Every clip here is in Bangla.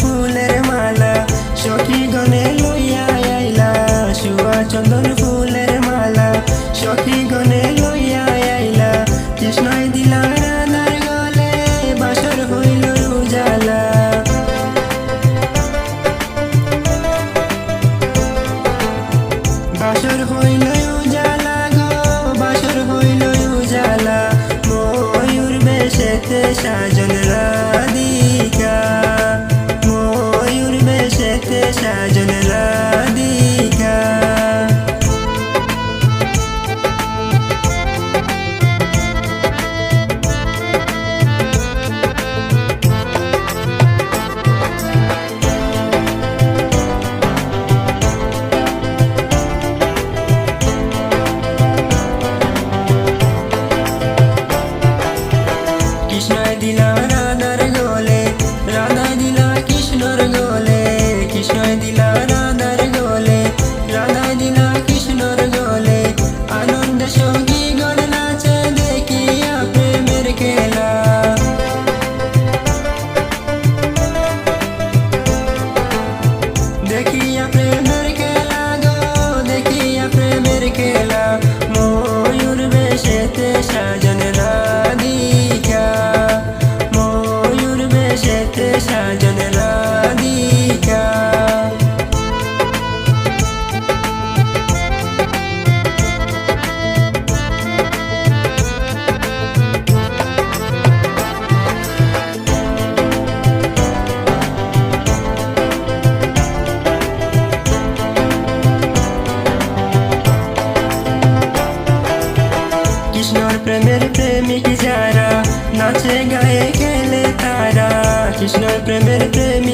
ফুলের মালা, সখী গণে লইয়া আইলা। শুয়া চন্দন ফুলের মালা, সখী গনে লইয়া আইলা। কৃষ্ণই দিলা রানার গলে, বাসর হইল রুজালা। বাসর হইল উজালা গো, বাসর হইল উজালা ময়ূর বেশেতে সাজ নাচে গায়ে খেলে তারা কৃষ্ণর প্রেমের প্রেমিক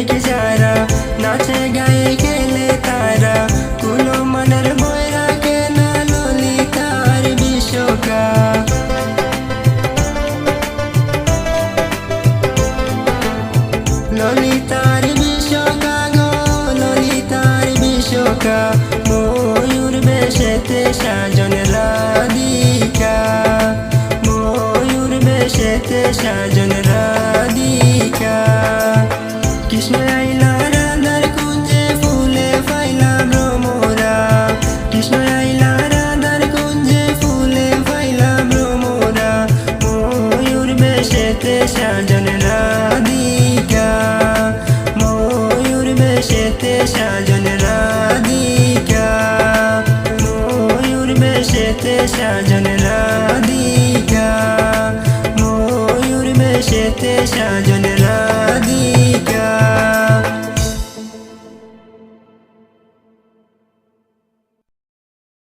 সাজন রাধিকা। ময়ূর বেশেতে সাজন রাধিকা। ময়ূর বেশেতে সাজন রাধিকা। ময়ূর বেশেতে সাজন রাধিকা।